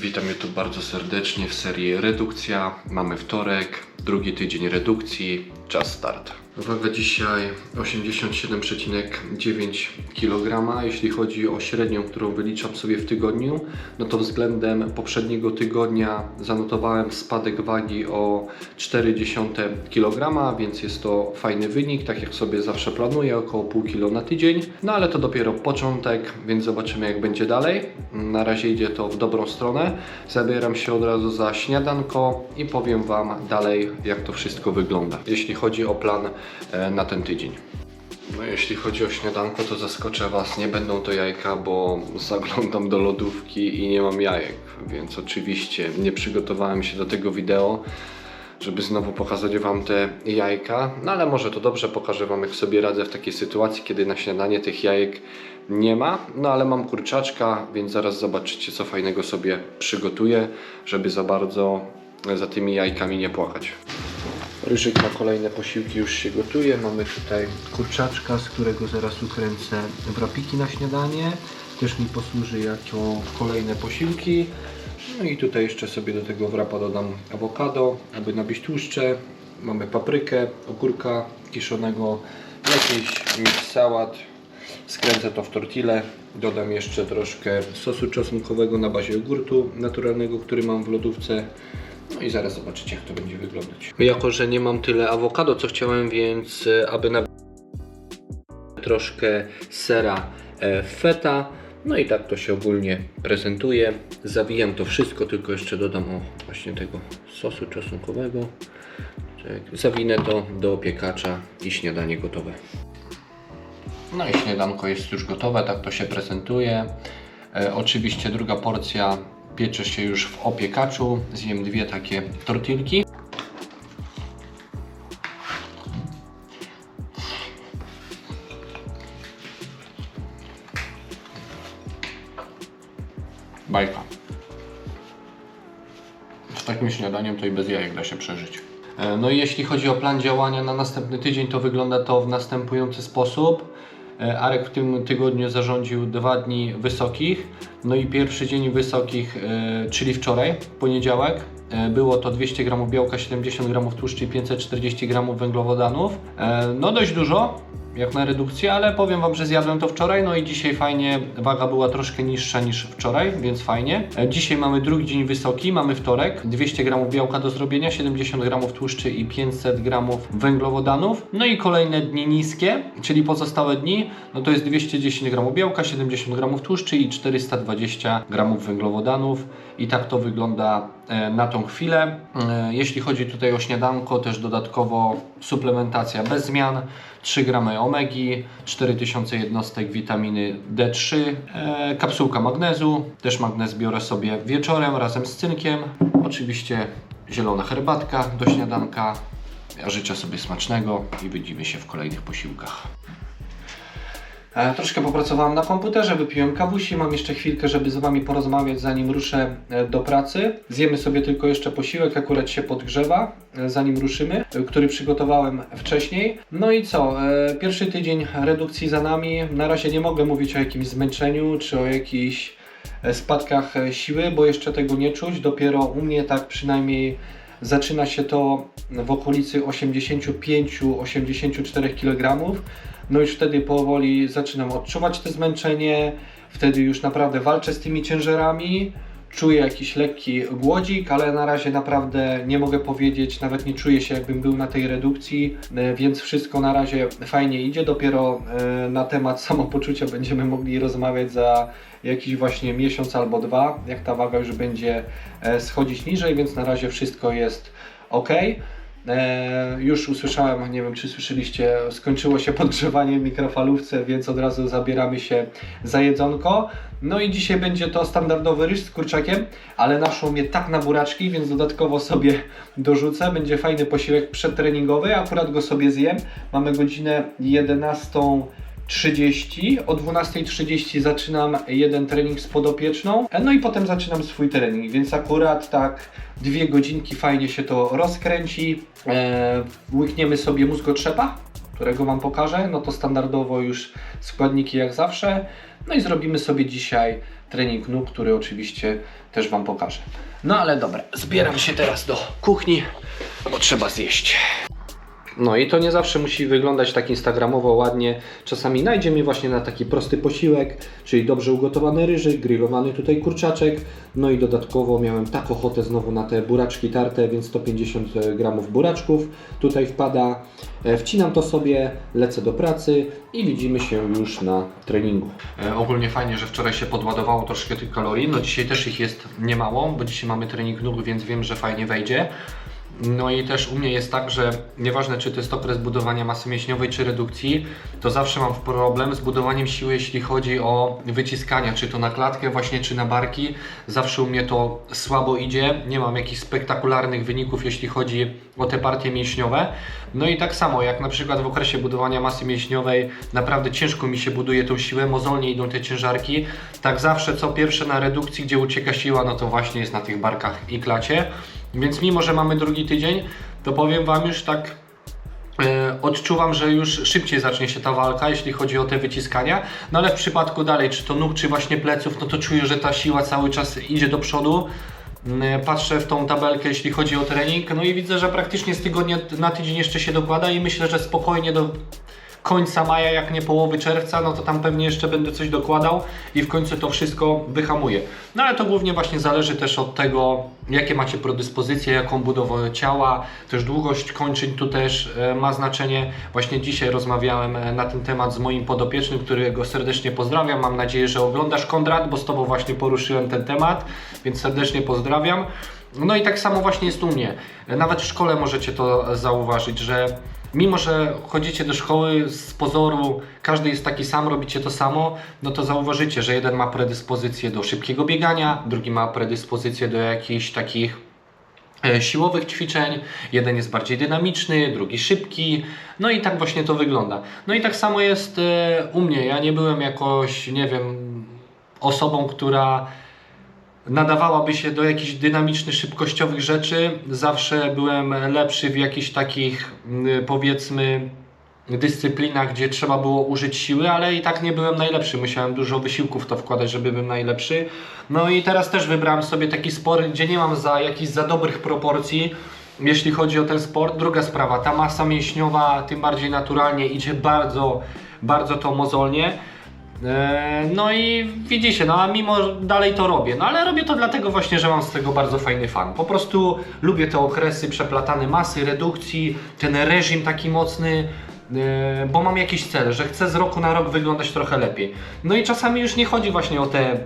Witam YouTube bardzo serdecznie w serii Redukcja. Mamy wtorek, drugi tydzień redukcji, czas start. Waga dzisiaj 87,9 kg. Jeśli chodzi o średnią, którą wyliczam sobie w tygodniu, no to względem poprzedniego tygodnia zanotowałem spadek wagi o 0,4 kg, więc jest to fajny wynik, tak jak sobie zawsze planuję, około pół kilo na tydzień. No ale to dopiero początek, więc zobaczymy jak będzie dalej. Na razie idzie to w dobrą stronę. Zabieram się od razu za śniadanko i powiem Wam dalej jak to wszystko wygląda. Jeśli chodzi o plan na ten tydzień. No jeśli chodzi o śniadanko, to zaskoczę Was, nie będą to jajka, bo zaglądam do lodówki i nie mam jajek, więc oczywiście nie przygotowałem się do tego wideo, żeby znowu pokazać Wam te jajka, no ale może to dobrze, pokażę Wam jak sobie radzę w takiej sytuacji, kiedy na śniadanie tych jajek nie ma, no ale mam kurczaczka, więc zaraz zobaczycie co fajnego sobie przygotuję, żeby za bardzo za tymi jajkami nie płakać. Ryżyk na kolejne posiłki już się gotuje. Mamy tutaj kurczaczka, z którego zaraz ukręcę wrapiki na śniadanie. Też mi posłuży jako kolejne posiłki. No i tutaj jeszcze sobie do tego wrapa dodam awokado, aby nabić tłuszcze. Mamy paprykę, ogórka kiszonego, jakiś mix sałat. Skręcę to w tortillę. Dodam jeszcze troszkę sosu czosnkowego na bazie jogurtu naturalnego, który mam w lodówce. No i zaraz zobaczycie jak to będzie wyglądać. Jako, że nie mam tyle awokado co chciałem, więc e, aby na troszkę sera e, feta. No i tak to się ogólnie prezentuje. Zawijam to wszystko, tylko jeszcze dodam o właśnie tego sosu czosnkowego. Tak, Zawinę to do opiekacza i śniadanie gotowe. No i śniadanko jest już gotowe, tak to się prezentuje. E, oczywiście druga porcja piecze się już w opiekaczu. Zjem dwie takie tortilki. Bajka. Z takim śniadaniem to i bez jajek da się przeżyć. E, No i jeśli chodzi o plan działania na następny tydzień, to wygląda to w następujący sposób. E, Arek w tym tygodniu zarządził dwa dni wysokich. No i pierwszy dzień wysokich, e, czyli wczoraj, poniedziałek, było to 200 g białka, 70 g tłuszczu i 540 g węglowodanów. E, No dość dużo, jak na redukcję, ale powiem Wam, że zjadłem to wczoraj, no i dzisiaj fajnie, waga była troszkę niższa niż wczoraj, więc fajnie. E, Dzisiaj mamy drugi dzień wysoki, mamy wtorek, 200 g białka do zrobienia, 70 g tłuszczy i 500 g węglowodanów. No i kolejne dni niskie, czyli pozostałe dni, no to jest 210 g białka, 70 g tłuszczy i 420 g węglowodanów. I tak to wygląda e, na tą chwilę. E, Jeśli chodzi tutaj o śniadanko, też dodatkowo suplementacja bez zmian. 3 gramy omegi, 4000 jednostek witaminy D3, e, kapsułka magnezu, też magnez biorę sobie wieczorem razem z cynkiem. Oczywiście zielona herbatka do śniadanka. Ja życzę sobie smacznego i widzimy się w kolejnych posiłkach. Troszkę popracowałem na komputerze, wypiłem kawusi, mam jeszcze chwilkę, żeby z Wami porozmawiać zanim ruszę e, do pracy. Zjemy sobie tylko jeszcze posiłek, akurat się podgrzewa, e, zanim ruszymy, e, który przygotowałem wcześniej. No i co, pierwszy tydzień redukcji za nami. Na razie nie mogę mówić o jakimś zmęczeniu czy o jakichś spadkach siły, bo jeszcze tego nie czuć. Dopiero u mnie tak przynajmniej zaczyna się to w okolicy 85-84 kg. No już wtedy powoli zaczynam odczuwać to zmęczenie, wtedy już naprawdę walczę z tymi ciężarami. Czuję jakiś lekki głodzik, ale na razie naprawdę nie mogę powiedzieć, nawet nie czuję się jakbym był na tej redukcji, e, więc wszystko na razie fajnie idzie. Dopiero e, na temat samopoczucia będziemy mogli rozmawiać za jakiś właśnie miesiąc albo dwa, jak ta waga już będzie e, schodzić niżej, więc na razie wszystko jest ok. E, już usłyszałem, nie wiem czy słyszeliście, skończyło się podgrzewanie w mikrofalówce, więc od razu zabieramy się za jedzonko. No i dzisiaj będzie to standardowy ryż z kurczakiem, ale naszło mnie tak na buraczki, więc dodatkowo sobie dorzucę. Będzie fajny posiłek przedtreningowy, akurat go sobie zjem. Mamy godzinę 11. 30. O 12.30 zaczynam jeden trening z podopieczną, e, no i potem zaczynam swój trening, więc akurat tak dwie godzinki fajnie się to rozkręci. E, łykniemy sobie mózgotrzepa, którego Wam pokażę, no to standardowo już składniki jak zawsze. No i zrobimy sobie dzisiaj trening nóg, który oczywiście też Wam pokażę. No ale dobra, zbieram się teraz do kuchni, bo trzeba zjeść. No i to nie zawsze musi wyglądać tak instagramowo ładnie. Czasami najdzie mi właśnie na taki prosty posiłek, czyli dobrze ugotowany ryżyk, grillowany tutaj kurczaczek. No i dodatkowo miałem tak ochotę znowu na te buraczki tarte, więc 150 gramów buraczków tutaj wpada. E, Wcinam to sobie, lecę do pracy i widzimy się już na treningu. E, ogólnie fajnie, że wczoraj się podładowało troszkę tych kalorii. No dzisiaj też ich jest niemało, bo dzisiaj mamy trening nóg, więc wiem, że fajnie wejdzie. No i też u mnie jest tak, że nieważne czy to jest okres budowania masy mięśniowej czy redukcji, to zawsze mam problem z budowaniem siły, jeśli chodzi o wyciskania, czy to na klatkę właśnie, czy na barki. Zawsze u mnie to słabo idzie, nie mam jakichś spektakularnych wyników, jeśli chodzi o te partie mięśniowe. No i tak samo, jak na przykład w okresie budowania masy mięśniowej naprawdę ciężko mi się buduje tą siłę, mozolnie idą te ciężarki, tak zawsze co pierwsze na redukcji, gdzie ucieka siła, no to właśnie jest na tych barkach i klacie. Więc mimo, że mamy drugi tydzień, to powiem Wam już tak e, odczuwam, że już szybciej zacznie się ta walka, jeśli chodzi o te wyciskania. No ale w przypadku dalej, czy to nóg, czy właśnie pleców, no to czuję, że ta siła cały czas idzie do przodu. Mm, Patrzę w tą tabelkę, jeśli chodzi o trening, no i widzę, że praktycznie z tygodnia na tydzień jeszcze się dokłada i myślę, że spokojnie do końca maja, jak nie połowy czerwca, no to tam pewnie jeszcze będę coś dokładał i w końcu to wszystko wyhamuje. No ale to głównie właśnie zależy też od tego, jakie macie predyspozycje, jaką budowę ciała, też długość kończyn tu też e, ma znaczenie. Właśnie dzisiaj rozmawiałem e, na ten temat z moim podopiecznym, którego serdecznie pozdrawiam. Mam nadzieję, że oglądasz Konrad, bo z Tobą właśnie poruszyłem ten temat, więc serdecznie pozdrawiam. No i tak samo właśnie jest u mnie. Nawet w szkole możecie to zauważyć, że mimo, że chodzicie do szkoły z pozoru, każdy jest taki sam, robicie to samo, no to zauważycie, że jeden ma predyspozycję do szybkiego biegania, drugi ma predyspozycję do jakichś takich e, siłowych ćwiczeń. Jeden jest bardziej dynamiczny, drugi szybki. No i tak właśnie to wygląda. No i tak samo jest e, u mnie. Ja nie byłem jakoś, nie wiem, osobą, która nadawałaby się do jakichś dynamicznych, szybkościowych rzeczy. Zawsze byłem lepszy w jakichś takich, mm, powiedzmy, dyscyplinach, gdzie trzeba było użyć siły, ale i tak nie byłem najlepszy. Musiałem dużo wysiłków to wkładać, żeby być najlepszy. No i teraz też wybrałem sobie taki sport, gdzie nie mam za jakichś za dobrych proporcji. Jeśli chodzi o ten sport, druga sprawa, ta masa mięśniowa tym bardziej naturalnie idzie bardzo, bardzo to mozolnie. E, No i widzicie, no a mimo dalej to robię. No ale robię to dlatego właśnie, że mam z tego bardzo fajny fan. Po prostu lubię te okresy przeplatane masy, redukcji, ten reżim taki mocny, e, bo mam jakiś cel, że chcę z roku na rok wyglądać trochę lepiej. No i czasami już nie chodzi właśnie o te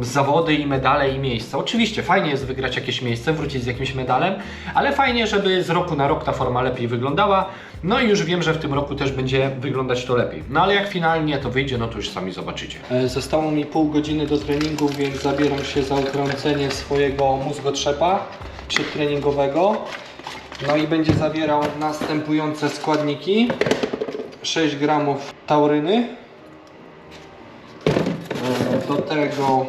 zawody i medale i miejsca. Oczywiście fajnie jest wygrać jakieś miejsce, wrócić z jakimś medalem, ale fajnie, żeby z roku na rok ta forma lepiej wyglądała. No i już wiem, że w tym roku też będzie wyglądać to lepiej. No ale jak finalnie to wyjdzie, no to już sami zobaczycie. E, Zostało mi pół godziny do treningu, więc zabieram się za utrącenie swojego mózgotrzepa przedtreningowego. No i będzie zawierał następujące składniki. 6 gramów tauryny, Do tego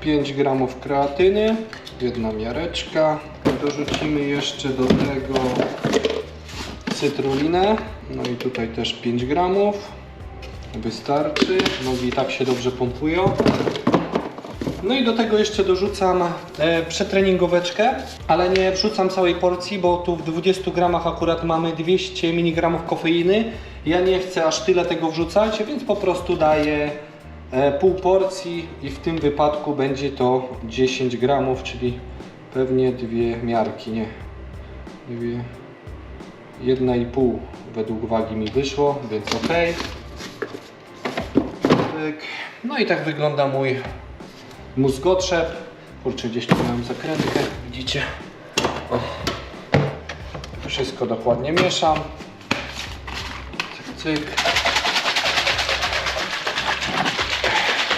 5 gramów kreatyny, jedna miareczka. Dorzucimy jeszcze do tego cytrulinę. No i tutaj też 5 gramów. Wystarczy. Nogi i tak się dobrze pompują. No i do tego jeszcze dorzucam e, przetreningoweczkę, ale nie wrzucam całej porcji, bo tu w 20 gramach akurat mamy 200 mg kofeiny. Ja nie chcę aż tyle tego wrzucać, więc po prostu daję pół porcji i w tym wypadku będzie to 10 gramów, czyli pewnie dwie miarki, nie, dwie, jedna i pół według wagi mi wyszło, więc ok. No i tak wygląda mój mózgotrzep. Kurczę, gdzieś tu miałem zakrętkę, widzicie? O. Wszystko dokładnie mieszam. Cyk, cyk.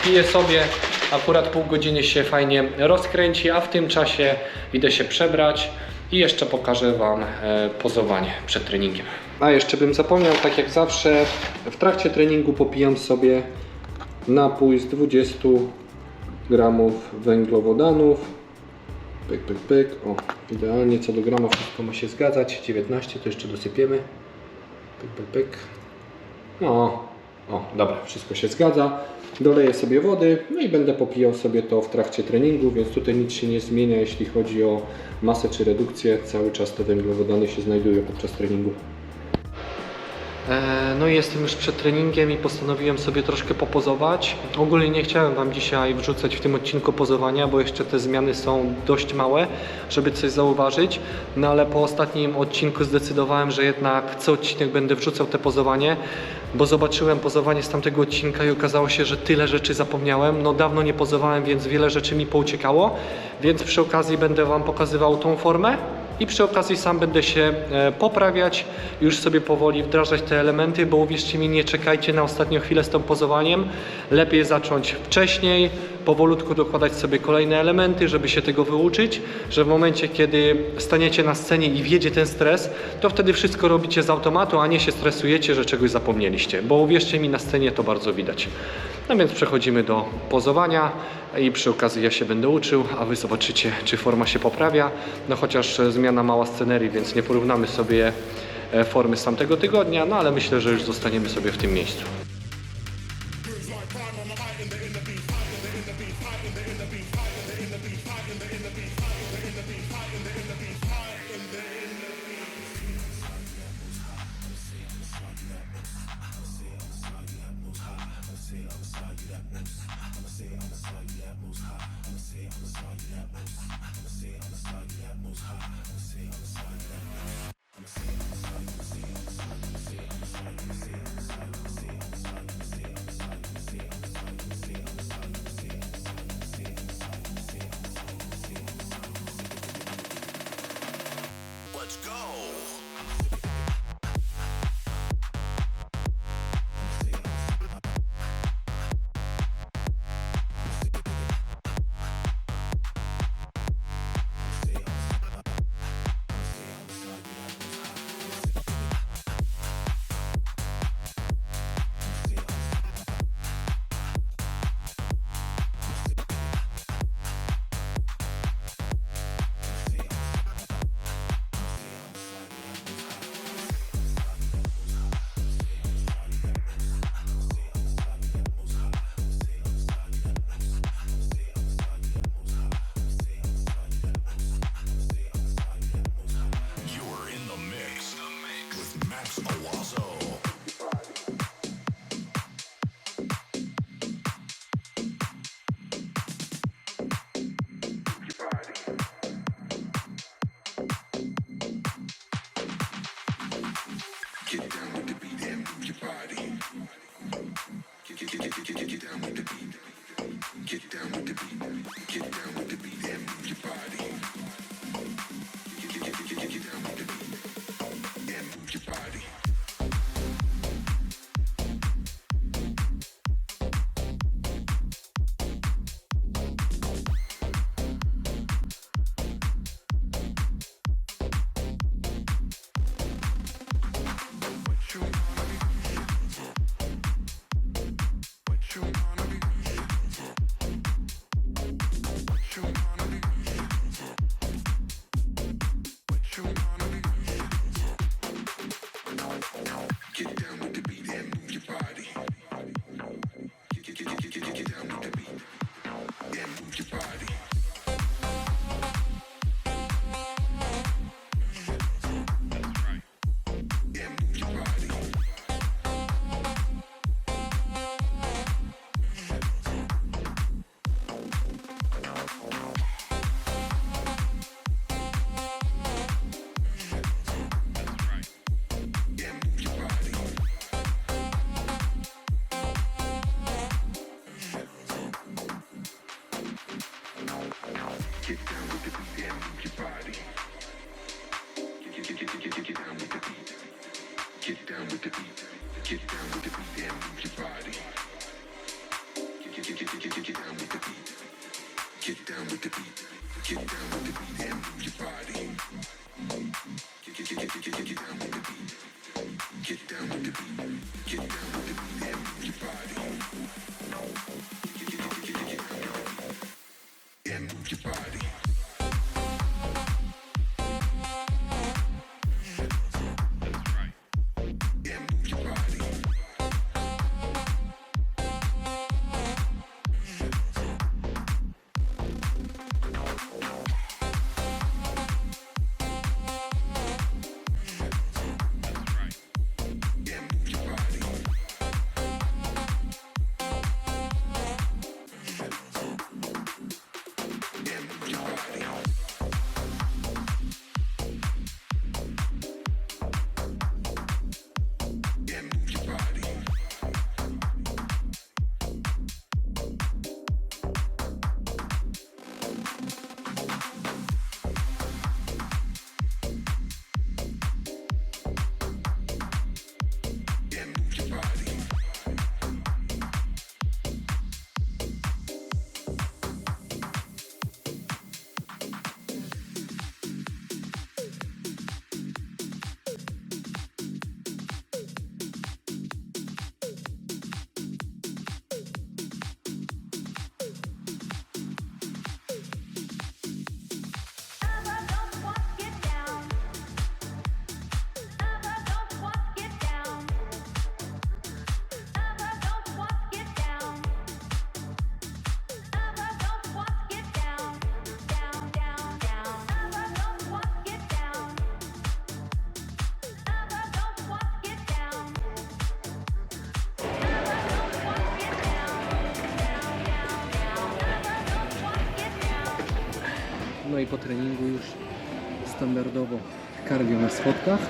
Piję sobie, akurat pół godziny się fajnie rozkręci, a w tym czasie idę się przebrać i jeszcze pokażę Wam e, pozowanie przed treningiem. A jeszcze bym zapomniał, tak jak zawsze, w trakcie treningu popijam sobie napój z 20 gramów węglowodanów. Pyk, pyk, pyk. O, idealnie co do grama wszystko ma się zgadzać. 19 to jeszcze dosypiemy. Pyk, pyk, pyk. No, O, dobra, wszystko się zgadza. Doleję sobie wody, no i będę popijał sobie to w trakcie treningu, więc tutaj nic się nie zmienia, jeśli chodzi o masę czy redukcję. Cały czas te węglowodany się znajdują podczas treningu. E, No i jestem już przed treningiem i postanowiłem sobie troszkę popozować. Ogólnie nie chciałem Wam dzisiaj wrzucać w tym odcinku pozowania, bo jeszcze te zmiany są dość małe, żeby coś zauważyć. No ale po ostatnim odcinku zdecydowałem, że jednak co odcinek będę wrzucał te pozowanie, bo zobaczyłem pozowanie z tamtego odcinka i okazało się, że tyle rzeczy zapomniałem. No dawno nie pozowałem, więc wiele rzeczy mi pouciekało, więc przy okazji będę Wam pokazywał tą formę i przy okazji sam będę się e, poprawiać, już sobie powoli wdrażać te elementy, bo uwierzcie mi, nie czekajcie na ostatnią chwilę z tym pozowaniem. Lepiej zacząć wcześniej, powolutku dokładać sobie kolejne elementy, żeby się tego wyuczyć, że w momencie, kiedy staniecie na scenie i wjedzie ten stres, to wtedy wszystko robicie z automatu, a nie się stresujecie, że czegoś zapomnieliście, bo uwierzcie mi, na scenie to bardzo widać. No więc przechodzimy do pozowania i przy okazji ja się będę uczył, a Wy zobaczycie, czy forma się poprawia. No chociaż zmiana mała scenerii, więc nie porównamy sobie e, formy z tamtego tygodnia, no ale myślę, że już zostaniemy sobie w tym miejscu. raise my pride on the high in the in the beat, high in the in the beat, high in the in the beat, high in the in the beat, high in the in the beat, high in the in the beat, high in the in the beat, high in the in the beat. Say I'm sorry you that moves. I'ma say I'm sorry you that moves high. I'ma say I'm sorry you that moves. I'ma say I'm sorry you that moves high. I'ma say I'm sorry you that moves. I'ma say. Let's go. Get down with the beat, get down with the beat, everybody. I po treningu już standardowo cardio na schodkach.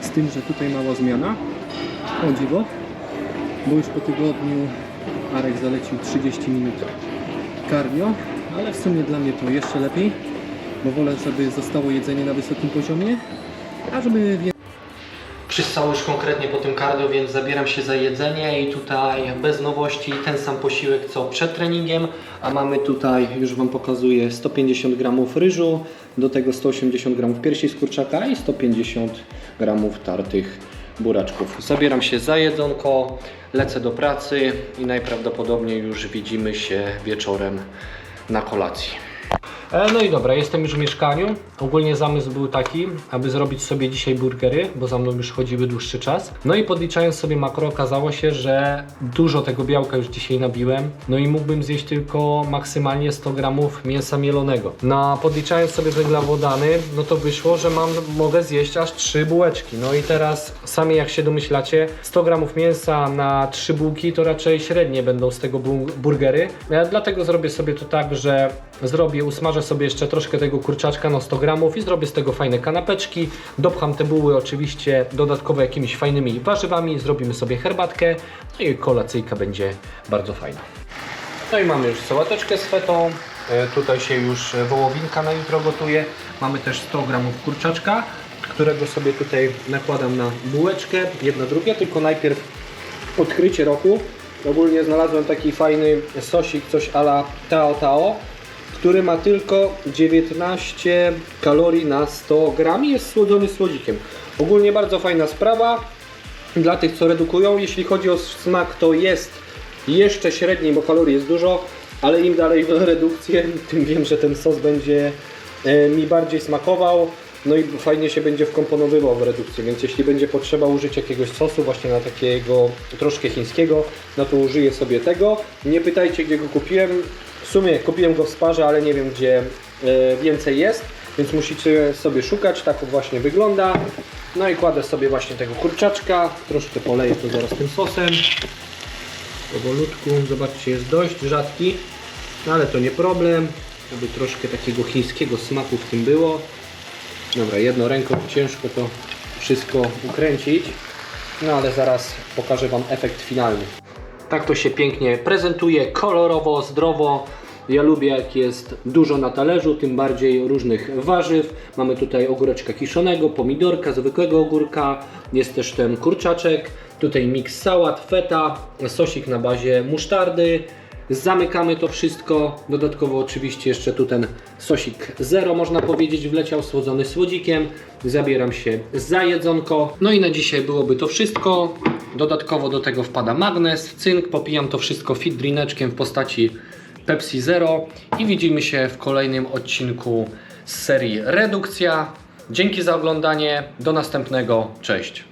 Z tym, że tutaj mała zmiana. O dziwo, bo już po tygodniu Arek zalecił 30 minut cardio, ale w sumie dla mnie to jeszcze lepiej, bo wolę, żeby zostało jedzenie na wysokim poziomie, a żeby Przyssało już konkretnie po tym cardio, więc zabieram się za jedzenie i tutaj bez nowości ten sam posiłek co przed treningiem, a mamy tutaj, już Wam pokazuję, 150 gramów ryżu, do tego 180 gramów piersi z kurczaka i 150 gramów tartych buraczków. Zabieram się za jedzonko, lecę do pracy i najprawdopodobniej już widzimy się wieczorem na kolacji. E, No i dobra, jestem już w mieszkaniu. Ogólnie zamysł był taki, aby zrobić sobie dzisiaj burgery, bo za mną już chodziły dłuższy czas. No i podliczając sobie makro, okazało się, że dużo tego białka już dzisiaj nabiłem. No i mógłbym zjeść tylko maksymalnie 100 gramów mięsa mielonego. No podliczając sobie węglowodany, no to wyszło, że mam, mogę zjeść aż 3 bułeczki. No i teraz sami jak się domyślacie, 100 gramów mięsa na 3 bułki to raczej średnie będą z tego bu- burgery. E, Dlatego zrobię sobie to tak, że zrobię, usmażę sobie jeszcze troszkę tego kurczaczka na 100 gramów i zrobię z tego fajne kanapeczki. Dopcham te buły oczywiście dodatkowo jakimiś fajnymi warzywami, zrobimy sobie herbatkę, no i kolacyjka będzie bardzo fajna. No i mamy już sałateczkę z fetą. E, Tutaj się już e, wołowinka na jutro gotuje. Mamy też 100 gramów kurczaczka, którego sobie tutaj nakładam na bułeczkę. Jedna, drugie, tylko najpierw odkrycie roku. Ogólnie znalazłem taki fajny sosik, coś ala Tao Tao, który ma tylko 19 kalorii na 100 gram i jest słodzony słodzikiem. Ogólnie bardzo fajna sprawa dla tych, co redukują. Jeśli chodzi o smak, to jest jeszcze średni, bo kalorii jest dużo, ale im dalej w redukcję, tym wiem, że ten sos będzie e, mi bardziej smakował. No i fajnie się będzie wkomponowywał w redukcję, więc jeśli będzie potrzeba użyć jakiegoś sosu właśnie na takiego troszkę chińskiego, no to użyję sobie tego. Nie pytajcie gdzie go kupiłem. W sumie kupiłem go w sparze, ale nie wiem gdzie e, więcej jest, więc musicie sobie szukać. Tak właśnie wygląda. No i kładę sobie właśnie tego kurczaczka. Troszkę poleję to zaraz tym sosem. Powolutku, zobaczcie, jest dość rzadki, no ale to nie problem, aby troszkę takiego chińskiego smaku w tym było. Dobra, jedną ręką ciężko to wszystko ukręcić, no ale zaraz pokażę Wam efekt finalny. Tak to się pięknie prezentuje, kolorowo, zdrowo. Ja lubię jak jest dużo na talerzu, tym bardziej różnych warzyw. Mamy tutaj ogóreczka kiszonego, pomidorka, zwykłego ogórka, jest też ten kurczaczek, tutaj miks sałat, feta, sosik na bazie musztardy. Zamykamy to wszystko. Dodatkowo oczywiście jeszcze tu ten sosik zero można powiedzieć wleciał słodzony słodzikiem. Zabieram się za jedzonko. No i na dzisiaj byłoby to wszystko. Dodatkowo do tego wpada magnes, cynk. Popijam to wszystko fit drineczkiem w postaci Pepsi Zero i widzimy się w kolejnym odcinku z serii Redukcja. Dzięki za oglądanie. Do następnego. Cześć.